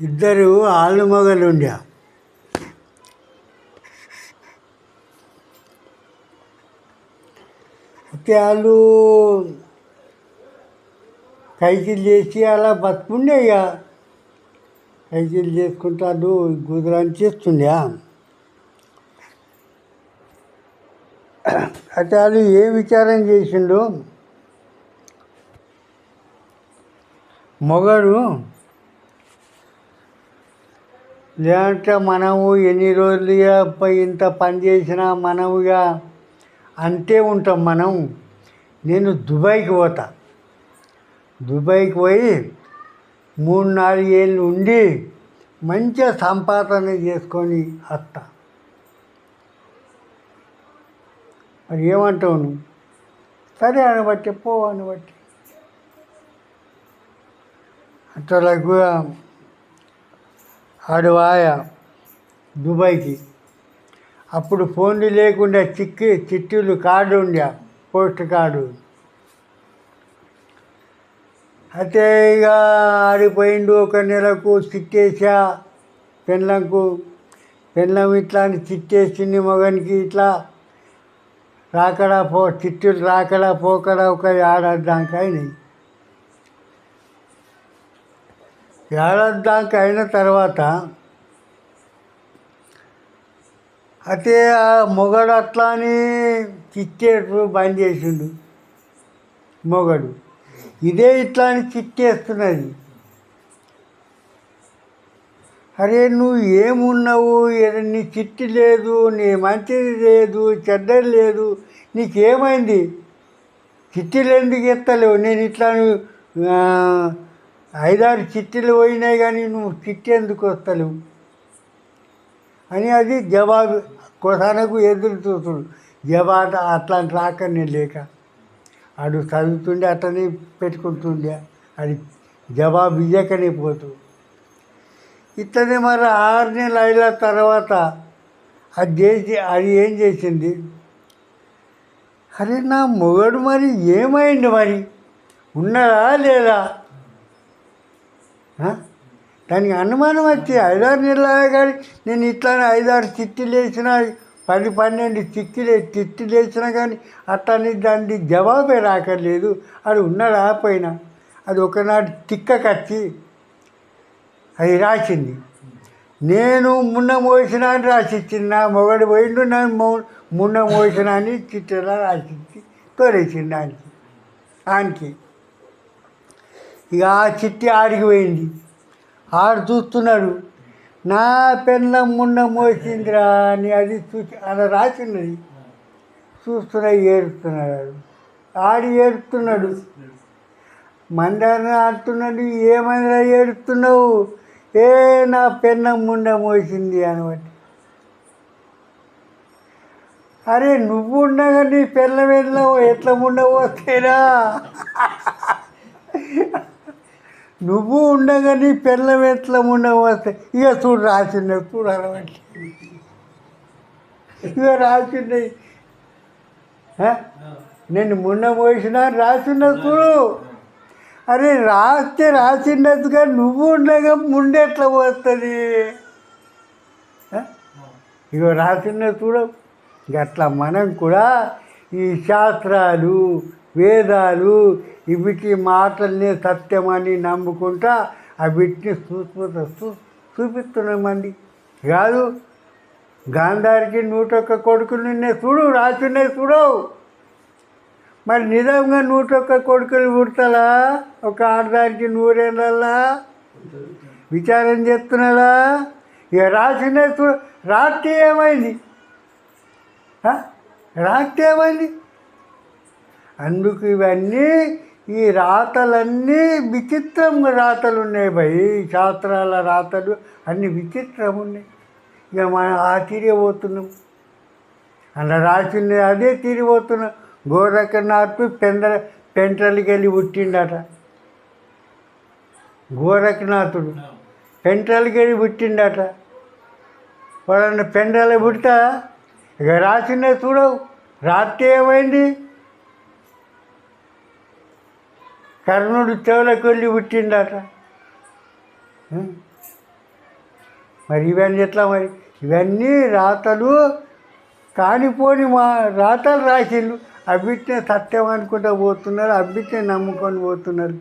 ఇద్దరు ఆళ్ళు మొగలు ఉండే. అయితే వాళ్ళు కైకిలు చేసి అలా బతుకుండే ఇక. కైకిలు చేసుకుంటాడు గుజరాన్ని చేస్తుండే. అయితే వాళ్ళు ఏ విచారం చేసిండు. మొగడు లేదంటే మనము ఎన్ని రోజులుగా ఇంత పని చేసినా మనముగా అంతే ఉంటాం మనం. నేను దుబాయ్కి పోతా. దుబాయ్కి పోయి మూడు నాలుగు ఏళ్ళు ఉండి మంచిగా సంపాదన చేసుకొని వస్తా. మరి ఏమంటావు నువ్వు? సరే అనబట్టి పో అనబట్టి అట్లకు ఆడు ఆయా దుబాయ్కి. అప్పుడు ఫోన్లు లేకుండా చిక్కి చిట్టీలు కార్డు ఉండే పోస్ట్ కార్డు. అయితే ఇక ఆడిపోయిండు ఒక నెలకు చిట్టేసా పెళ్ళంకు పెళ్ళం ఇట్లా అని చిట్టేసింది మగనికి ఇట్లా. రాకడా పో చిట్టులు రాకడా పోకడా ఒక ఏడాది దాకా అయినాయి. ఏడాది దాకా అయిన తర్వాత అయితే ఆ మొగడు అట్లా అని చిట్టేసు బంద్ చేసిండు. మొగడు. ఇదే ఇట్లా అని చిట్టేస్తున్నది అరే నువ్వు ఏమున్నావు? నీ చిట్టి లేదు నీ మంచిది లేదు చెడ్డది లేదు నీకేమైంది? చిట్టీలు ఎందుకు ఎత్తలేవు? నేను ఇట్లా ఐదారు చిట్టీలు పోయినాయి కానీ నువ్వు చిట్టి ఎందుకు వస్తలేవు? అని అది జవాబు కొసానకు ఎదురు చూస్తుడు. జవాబు అట్లాంటి రాకనే లేక ఆడు చదువుతుండే అట్లనే పెట్టుకుంటుండే. అది జవాబు ఇయ్యకనే పోతు. ఇట్లనే మరి ఆరు నెలలు అయిన తర్వాత అది చేసి అది ఏం చేసింది? అరే నా మొగడు మరి ఏమైంది మరి? ఉన్నదా లేదా? దానికి అనుమానం వచ్చి ఐదారు నెలలు కానీ నేను ఇట్లానే ఐదారు చిట్టీలు వేసిన పది పన్నెండు చిక్కిలే చిట్టీలు వేసినా కానీ అట్లని దానికి జవాబే రాకర్లేదు. అది ఉన్నదా పోయినా? అది ఒకనాడు తిక్కకచ్చి అది రాసింది. నేను మున్న మోసిన అని రాసిచ్చింది. నా మొగడు పోయిండు నేను మో మున్న మోసిన అని చిట్టలా రాసిచ్చి తోలేసింది దానికి ఆయనకి. ఇక ఆ చిట్టి ఆడికి పోయింది. ఆడు చూస్తున్నాడు నా పెళ్ళం మున్న మోసిందిరా అని అది చూసి అలా రాసినది. చూస్తున్నా ఏడుస్తున్నాడు ఆడి. ఏడుస్తున్నాడు. మందాన్ని ఆడుతున్నాడు ఏమైనా ఏడుస్తున్నావు? ఏ నా పెన్నం ముండ మోసింది అనబట్టి అరే నువ్వు ఉండగా నీ పెళ్ళ వెళ్ళావు ఎట్లా ముండ వస్తేనా నువ్వు ఉండగా నీ పిల్లలు ఎట్లా ఉండవస్తే ఇక చూడు రాసిండే చూడు అనబట్టి ఇక రాసిండే నేను మున్న మోసిన రాసిన చూడు? అరే రాస్తే రాసినట్టుగా నువ్వు ఉండగా ముందెట్లా పోతుంది? ఇగో రాసిన చూడు. ఇక అట్లా మనం కూడా ఈ శాస్త్రాలు వేదాలు ఇవిటి మాటల్ని సత్యమని నమ్ముకుంటా అవిటిని చూసుకుంటా చూ చూపిస్తున్నామండి కాదు గాంధారికి నూటొక్క కొడుకులు నిన్నే చూడు రాసిండే చూడవు. మరి నిజంగా నూటొక్క కొడుకులు పుడతలా? ఒక ఆడదానికి నూరేళ్ళల్లా? విచారం చేస్తున్నాడా? ఇక రాసినే చూ రాత్రి ఏమైంది? రాత్రి ఏమైంది? అందుకు ఇవన్నీ ఈ రాతలన్నీ విచిత్రం రాతలు ఉన్నాయి భయ్ శాస్త్రాల రాతలు అన్ని విచిత్రం ఉన్నాయి ఇక మనం ఆశ్చర్యపోతున్నాం అలా రాసింది అదే తిరిగిపోతున్నాం. గోరఖనాథ్ పెంద పెంటలకి వెళ్ళి పుట్టిండట. గోరఖనాథుడు పెంటలకి వెళ్ళి పుట్టిండట. వాళ్ళని పెండల పుడతా? ఇక రాసిందే చూడవు. రాత్రి ఏమైంది? కర్ణుడు చెవులకు వెళ్ళి పుట్టిండట మరి ఇవన్నీ ఎట్లా మరి? ఇవన్నీ రాతలు కానిపోని మా రాతలు రాసిండు అవిటినే సత్యం అనుకుంటూ పోతున్నారు అవిటినే నమ్ముకొని పోతున్నారు.